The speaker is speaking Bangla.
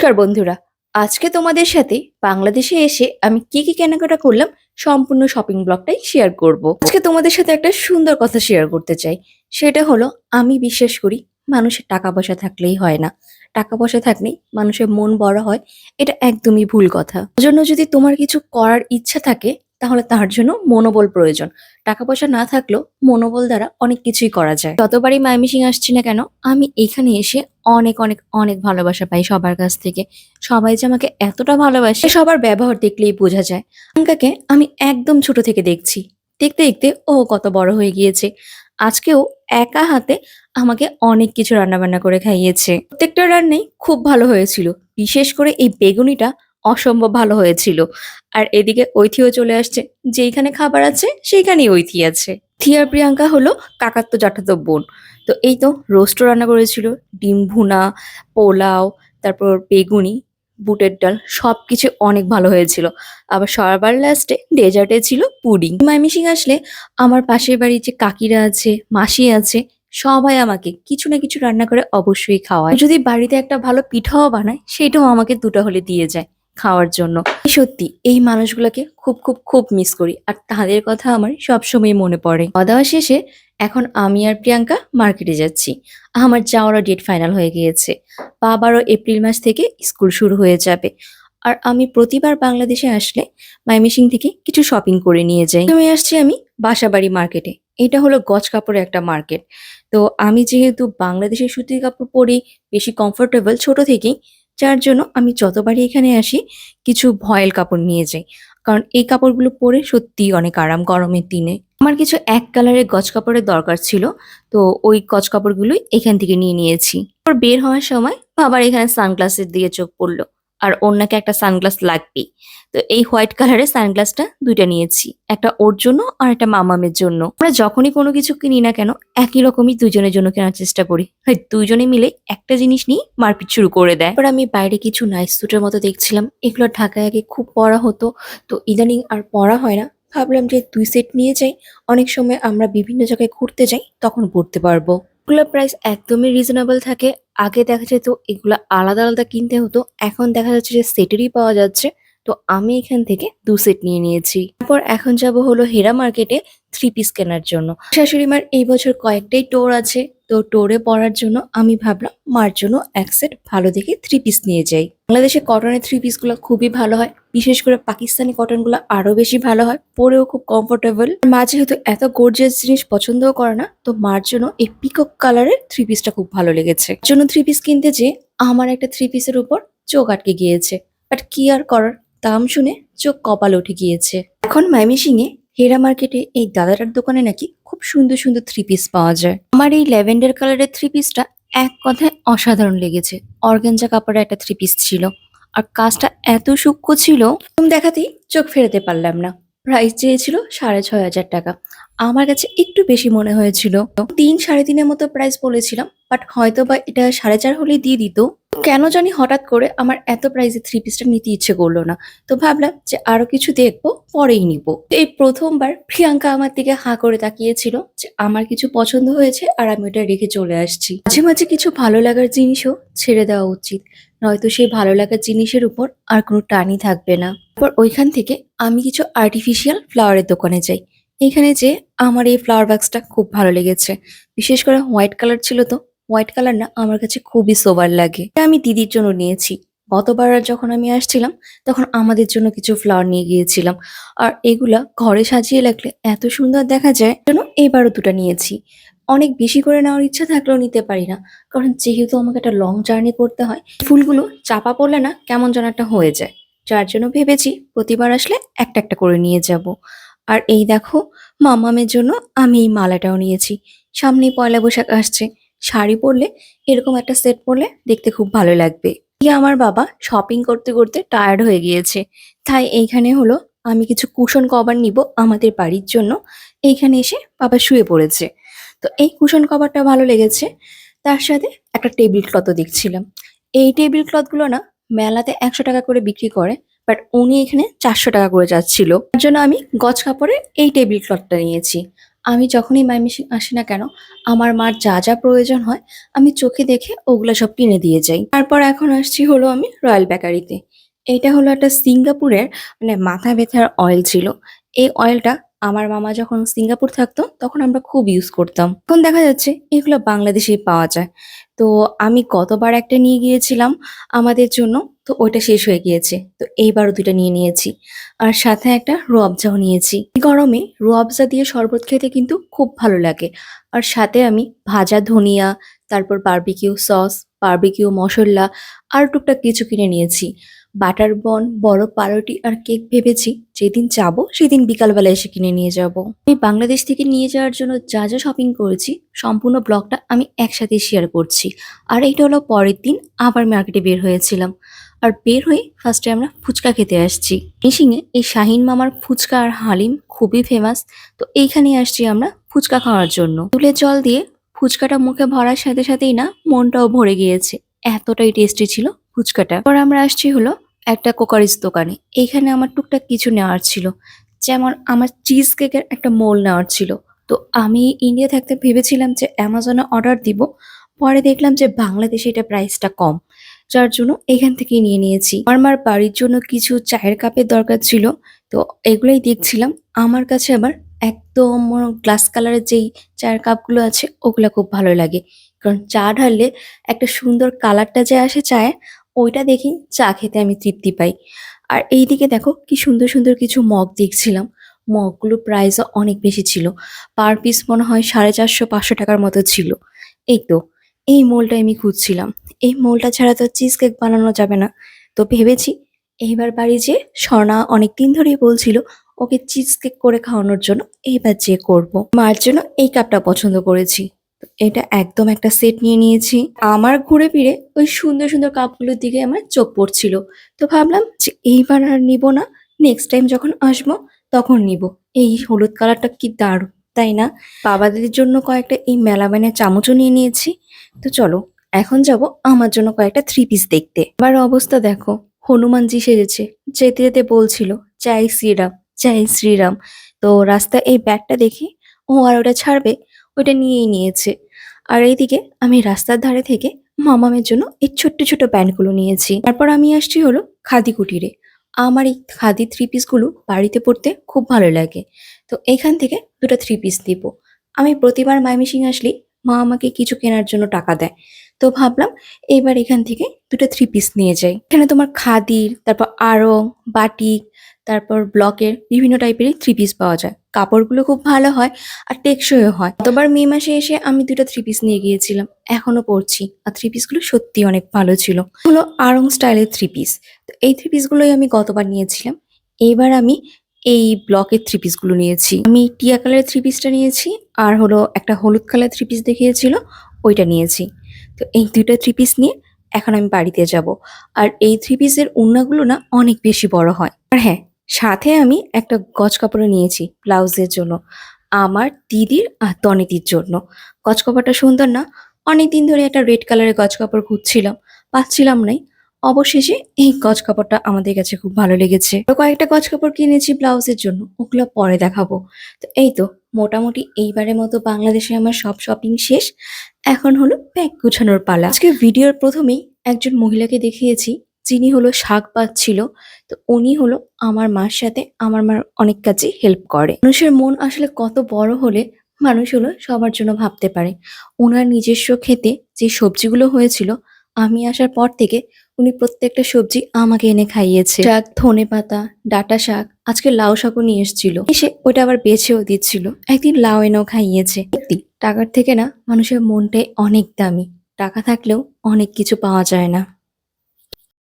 নমস্কার বন্ধুরা। আজকে তোমাদের সাথে বাংলাদেশে এসে আমি কি কি কেনাকাটা করলাম সম্পূর্ণ শপিং ব্লগটাই শেয়ার করব। আজকে তোমাদের সাথে একটা সুন্দর কথা শেয়ার করতে চাই। সেটা হলো, আমি বিশ্বাস করি, মানুষের টাকা পয়সা থাকলেই হয় না। টাকা পয়সা থাকলেই মানুষের মন বড় হয়। এটা একদমই ভুল কথা। জন্য যদি তোমার কিছু করার ইচ্ছা থাকে তাহলে তার জন্য মনোবল প্রয়োজন। টাকা পয়সা না থাকলেও মনোবল দ্বারা অনেক কিছুই করা যায়। যতবারই মাইমিসিং আসছি না কেন, আমি এখানে এসে অনেক অনেক অনেক ভালোবাসা পাই সবার কাছ থেকে। সবাই যে আমাকে এতটা ভালোবাসে সবার ব্যবহার দেখলেই বোঝা যায়। প্রিয়াঙ্কাকে আমি একদম ছোট থেকে দেখছি। দেখতে দেখতে ও কত বড় হয়ে গিয়েছে। আজকেও একা হাতে আমাকে অনেক কিছু রান্নাবান্না করে খাইয়েছে। প্রত্যেকটা রান্নাই খুব ভালো হয়েছিল। বিশেষ করে এই বেগুনিটা অসম্ভব ভালো হয়েছিল। আর এদিকে ঐথিও চলে আসছে। যেইখানে খাবার আছে, সেইখানেই ঐথি আছে। থিয়ার প্রিয়াঙ্কা হলো কাকাত্তো জাঠাতো বোন। তো এই তো রোস্টও রান্না করেছিল। ডিম ভুনা, পোলাও, তারপর বেগুনি, বুটের ডাল সব কিছু অনেক ভালো হয়েছিল। আবার সবার লাস্টে ডেজার্টে ছিল পুডিং। মাইমিসিং আসলে আমার পাশের বাড়ির যে কাকিরা আছে, মাসি আছে, সবাই আমাকে কিছু না কিছু রান্না করে অবশ্যই খাওয়ায়। যদি বাড়িতে একটা ভালো পিঠাও বানায়, সেটাও আমাকে দুটো হলে দিয়ে যায়। খাওয়ার জন্য। সত্যি এই মানুষগুলোকে খুব খুব খুব মিস করি। আর তাদের কথা আমার সবসময় মনে পড়ে। খাওয়া দাওয়া শেষে এখন আমি আর প্রিয়াঙ্কা মার্কেটে যাচ্ছি। আমার যাওয়ারও ডেট ফাইনাল হয়ে গিয়েছে। বাবারও এপ্রিল মাস থেকে স্কুল শুরু হয়ে যাবে। আর আমি প্রতিবার বাংলাদেশে আসলে মাইমিসিং থেকে কিছু শপিং করে নিয়ে যাই। আমি আসছি আমি বাসাবাড়ি মার্কেটে এটা হলো গজ কাপড়ের একটা মার্কেট তো আমি যেহেতু বাংলাদেশের সুতির কাপড় পরি, বেশি কমফোর্টেবল ছোট থেকেই যার জন্য আমি যতবারই এখানে আসি, কিছু ভয়েল কাপড় নিয়ে যাই। কারণ এই কাপড়গুলো পরে সত্যি অনেক আরাম গরমের দিনে। আমার কিছু এক কালারের গজ কাপড়ের দরকার ছিল, তো ওই গজ কাপড়গুলোই এখান থেকে নিয়ে নিয়েছি। বের হওয়ার সময় বাবার এখানে সানগ্লাসের দিকে চোখ পড়ল। আর ওনাকে একটা সানগ্লাস লাগবেই। তো এই হোয়াইট কালারের সানগ্লাসটা দুইটা নিয়েছি, একটা ওর জন্য আর একটা মামামের জন্য। আমরা যখনই কোনো কিছু কিনি না কেন, একই রকমই দুজনের জন্য কেনার চেষ্টা করি। দুইজনে মিলে একটা জিনিস নিয়ে মারপিট শুরু করে দেয়। এবার আমি বাইরে কিছু নাইস স্যুটের মতো দেখছিলাম। এগুলো ঢাকায় আগে খুব পরা হতো। তো ইদানিং আর পরা হয় না। ভাবলাম যে দুই সেট নিয়ে যাই। অনেক সময় আমরা বিভিন্ন জায়গায় ঘুরতে যাই, তখন পড়তে পারব। এগুলোর প্রাইস একদমই রিজনেবল থাকে। আগে দেখা যেত এগুলো আলাদা আলাদা কিনতে হতো, এখন দেখা যাচ্ছে যে সেটেরই পাওয়া যাচ্ছে। তো আমি এখান থেকে দু সেট নিয়ে নিয়েছি। তারপর এখন যাব হলো হেরা মার্কেটে থ্রি পিস কেনার জন্য। শাশুড়ি মার এই বছর কয়েকটাই টোর আছে। তো টোরে পরার জন্য আমি ভাবলাম, মার জন্য এক সেট ভালো দেখে থ্রি পিস নিয়ে যাই। বাংলাদেশে কটনের থ্রি পিসগুলো খুবই ভালো হয়। বিশেষ করে পাকিস্তানি কটনগুলো আরও বেশি ভালো হয়, পরেও খুব কমফোর্টেবল মা যেহেতু এত গর্জিয়াস জিনিস পছন্দও করে না, তো মার জন্য এই পিকক কালারের থ্রি পিসটা খুব ভালো লেগেছে। জন্য থ্রি পিস কিনতে যে আমার একটা থ্রি পিসের উপর চোখ আটকে গিয়েছে। বাট কি আর করার? দাম শুনে চোখ কপাল উঠে গিয়েছে। এখন মাইমিসিংয়ে হেরা মার্কেটে এই দাদাটার দোকানে নাকি খুব সুন্দর সুন্দর থ্রি পিস পাওয়া যায়। আমার এই ল্যাভেন্ডার কালারের থ্রি পিসটা এক কথায় অসাধারণ লেগেছে। অর্গানজা কাপড়ের একটা থ্রি পিস ছিল। আর কাজটা এত সূক্ষ্ম ছিল তুমি দেখাতেই চোখ ফেরাতে পারলাম না। প্রাইস চেয়েছিল সাড়ে ছয় হাজার টাকা। আমার কাছে একটু বেশি মনে হয়েছিল। তিন সাড়ে তিনের মতো প্রাইস বলেছিলাম বাট হয়তো বা এটা সাড়ে চার হলেই দিয়ে দিত। কেন জানি হঠাৎ করে আমার এত প্রাইসে থ্রি পিসটা নিতে ইচ্ছে করল না। তো ভাবলাম যে আরও কিছু দেখব, পরেই নিব। এই প্রথমবার প্রিয়াঙ্কা আমার দিকে হাঁ করে তাকিয়েছিল যে আমার কিছু পছন্দ হয়েছে আর আমি ওটা রেখে চলে আসছি। মাঝে মাঝে কিছু ভালো লাগার জিনিসও ছেড়ে দেওয়া উচিত। নয়তো সেই ভালো লাগার জিনিসের উপর আর কোনো টানই থাকবে না। তারপর ওইখান থেকে আমি কিছু আর্টিফিশিয়াল ফ্লাওয়ারের দোকানে যাই। এখানে যে আমার এই ফ্লাওয়ার বাক্সটা খুব ভালো লেগেছে। বিশেষ করে হোয়াইট কালার ছিল তো। হোয়াইট কালার না আমার কাছে খুবই সোবার লাগে। এটা আমি দিদির জন্য নিয়েছি। গতবার যখন আমি আসছিলাম, তখন আমাদের জন্য কিছু ফ্লাওয়ার নিয়ে গিয়েছিলাম। আর এগুলা ঘরে সাজিয়ে লাগলে এত সুন্দর দেখা যায় যেন এবারও দুটো নিয়েছি। অনেক বেশি করে নেওয়ার ইচ্ছা থাকলেও নিতে পারি না। কারণ যেহেতু আমাকে একটা লং জার্নি করতে হয়, ফুলগুলো চাপা পড়লে না কেমন যেন একটা হয়ে যায়। যার জন্য ভেবেছি প্রতিবার আসলে একটা একটা করে নিয়ে যাব। আর এই দেখো, মামামের জন্য আমি এই মালাটাও নিয়েছি। সামনেই পয়লা বৈশাখ আসছে। শাড়ি পরলে, এরকম একটা সেট পরলে দেখতে খুব ভালো লাগবে। আমার বাবা শপিং করতে করতে টায়ার্ড হয়ে গিয়েছে। তাই এইখানে হলো আমি কিছু কুশন কভার নিব আমাদের বাড়ির জন্য। এইখানে এসে বাবা শুয়ে পড়েছে। তো এই কুশন কভারটা ভালো লেগেছে। তার সাথে একটা টেবিল ক্লথও দেখছিলাম। এই টেবিল ক্লথগুলো না মেলাতে একশো টাকা করে বিক্রি করে বাট উনি এখানে চারশো টাকা করে যাচ্ছিল। তার জন্য আমি গজ কাপড়ে এই টেবিল ক্লথটা নিয়েছি। আমি যখনই মাই মেশিন আসি না কেন, আমার মার যা যা প্রয়োজন হয়, আমি চোখে দেখে ওগুলো সব কিনে দিয়ে যাই। তারপর এখন আসছি হলো আমি রয়্যাল বেকারিতে। এটা হলো একটা সিঙ্গাপুরের মানে মাথা ব্যথার অয়েল ছিল। এই অয়েলটা আমার মামা যখন সিঙ্গাপুর থাকতো, তখন আমরা খুব ইউজ করতাম। এখন দেখা যাচ্ছে এগুলো বাংলাদেশেই পাওয়া যায়। তো আমি গতবার একটা নিয়ে গিয়েছিলাম আমাদের জন্য, তো ওইটা শেষ হয়ে গিয়েছে। তো এইবারও দুইটা নিয়ে নিয়েছি। আর সাথে একটা রুয়াবজাও নিয়েছি। গরমে রুয়াবজা দিয়ে শরবত খেতে কিন্তু খুব ভালো লাগে। আর সাথে আমি ভাজা ধনিয়া তারপর বারবিকিউ সস বারবিকিউ মশলা, আর টুকটাক কিছু কিনে নিয়েছি। বাটার বন, বড় পাউরুটি আর কেক ভেবেছি, যেদিন যাব সেদিন বিকালবেলা এসে কিনে নিয়ে যাব। আমি বাংলাদেশ থেকে নিয়ে যাওয়ার জন্য যা যা শপিং করেছি, সম্পূর্ণ ব্লগটা আমি একসাথে শেয়ার করছি। আর এইটা হলো পরের দিন আবার মার্কেটে বের হয়েছিলাম। আর বের হয়ে ফার্স্টে আমরা ফুচকা খেতে আসছি। মিশিংয়ে এই শাহিন মামার ফুচকা আর হালিম খুবই ফেমাস তো এইখানে আসছি আমরা ফুচকা খাওয়ার জন্য। তুলে জল দিয়ে ফুচকাটা মুখে ভরার সাথে সাথেই না মনটাও ভরে গিয়েছে। এতটাই টেস্টি ছিল ফুচকাটা। পর আমরা আসছি হলো একটা কোকারিজ দোকানে। এইখানে আমার টুকটাক কিছু নেওয়ার ছিল। যেমন আমার চিজ কেকের একটা মোল নেওয়ার ছিল। তো আমি ইন্ডিয়া থাকতে ভেবেছিলাম যে অ্যামাজনে অর্ডার দিব। পরে দেখলাম যে বাংলাদেশে এটা প্রাইসটা কম। যার জন্য এখান থেকেই নিয়ে নিয়েছি। আমার বাড়ির জন্য কিছু চায়ের কাপের দরকার ছিল। তো এগুলোই দেখছিলাম। আমার কাছে আবার একদম গ্লাস কালারের যেই চায়ের কাপগুলো আছে, ওগুলো খুব ভালো লাগে। কারণ চা ঢাললে একটা সুন্দর কালারটা যে আসে চায়ে, ওইটা দেখি চা খেতে আমি তৃপ্তি পাই। আর এইদিকে দেখো কি সুন্দর সুন্দর কিছু মগ দেখছিলাম। মগগুলো প্রাইসও অনেক বেশি ছিল। পার পিস মনে হয় সাড়ে চারশো, পাঁচশো টাকার মতো ছিল। এই তো, এই মোলটা আমি খুঁজছিলাম। এই মোলটা ছাড়া তো চিজ কেক বানানো যাবে না। তো ভেবেছি এইবার বাড়ি যে স্বর্ণা অনেক দিন ধরেই বলছিল ওকে চিজ কেক করে খাওয়ানোর জন্য এইবার যে করব। মার জন্য এই কাপটা পছন্দ করেছি। এটা একদম একটা সেট নিয়ে নিয়েছি। আমার ঘুরে ফিরে ওই সুন্দর সুন্দর কাপগুলোর দিকে আমার চোখ পড়ছিল। তো ভাবলাম যে এইবার আর নিব না। নেক্সট টাইম যখন আসব তখন নিব। এই হলুদ কালারটা কি দারুণ, তাই না? বাবাদের জন্য কয়েকটা এই মেলামানের চামচও নিয়ে নিয়েছি। তো চলো, এখন যাব আমার জন্য কয়েকটা থ্রি পিস দেখতে। আমার অবস্থা দেখো, হনুমানজি সেজেছে। যেতে যেতে বলছিল, চাই শ্রীরাম জয় শ্রীরাম। তো রাস্তায় এই ব্যাগটা দেখি, ও আর ওটা ছাড়বে ওটা নিয়েই নিয়েছে। আর এইদিকে আমি রাস্তার ধারে থেকে মামামের জন্য এই ছোট্ট ছোট প্যান্টগুলো নিয়েছি। তারপর আমি আসছি হলো খাদি কুটিরে। আমার এই খাদি থ্রি পিসগুলো বাড়িতে পড়তে খুব ভালো লাগে। তো এখান থেকে দুটো থ্রি পিস দিব আমি প্রতিবার মাইমিসিং আসলেই মা আমাকে কিছু কেনার জন্য টাকা দেয়। তো ভাবলাম এইবার এখান থেকে দুটো থ্রি পিস নিয়ে যাই। এখানে তোমার খাদির, তারপর আড়ং, বাটিক, তারপর ব্লকের বিভিন্ন টাইপেরই থ্রি পিস পাওয়া যায়। কাপড়গুলো খুব ভালো হয় আর টেকসইও হয়। গতবার মে মাসে এসে আমি দুটো থ্রি পিস নিয়ে গিয়েছিলাম, এখনও পরছি আর থ্রি পিসগুলো সত্যি অনেক ভালো ছিল। হলো আড়ং স্টাইলের থ্রি পিস তো এই থ্রি পিসগুলোই আমি গতবার নিয়েছিলাম। এইবার আমি এই ব্লকের থ্রি পিসগুলো নিয়েছি। আমি টিয়া কালারের থ্রি পিসটা নিয়েছি আর হলো একটা হলুদ কালার থ্রি পিস দেখিয়েছিল, ওইটা নিয়েছি। তো এই দুইটা থ্রি পিস নিয়ে এখন আমি বাড়িতে যাব। আর এই থ্রি পিসের উন্নাগুলো না অনেক বেশি বড় হয়। আর হ্যাঁ সাথে আমি একটা গজ কাপড়ও নিয়েছি ব্লাউজের জন্য। আমার দিদির আর তনিদির জন্য। গজ কাপড়টা সুন্দর না? অনেক দিন ধরে একটা রেড কালারের গজ কাপড় খুঁজছিলাম, পাচ্ছিলাম নাই। অবশেষে এই গজ কাপড়টা আমাদের কাছে খুব ভালো লেগেছে। কয়েকটা গজ কাপড় কিনেছি ব্লাউজের জন্য, ওগুলো পরে দেখাবো। তো এই তো, মোটামুটি এইবারের মতো বাংলাদেশে আমার সব শপিং শেষ। এখন হলো ব্যাগ গুছানোর পালা। আজকে ভিডিওর প্রথমেই একজন মহিলাকে দেখিয়েছি, যিনি হলো শাক পাচ্ছিল। তো উনি হলো আমার মার সাথে আমার মার অনেক কাজে হেল্প করে। মানুষের মন আসলে কত বড় হলে মানুষ হলো সবার জন্য ভাবতে পারে। ওনার নিজস্ব খেতে যে সবজিগুলো হয়েছিল, আমি আসার পর থেকে উনি প্রত্যেকটা সবজি আমাকে এনে খাইয়েছে। শাক ধনে পাতা, ডাটা শাক, আজকে লাউ শাকও নিয়ে এসেছিল। এসে ওটা আবার বেছেও দিচ্ছিল। একদিন লাউ এনেও খাইয়েছে। টাকার থেকে না মানুষের মনটাই অনেক দামি। টাকা থাকলেও অনেক কিছু পাওয়া যায় না।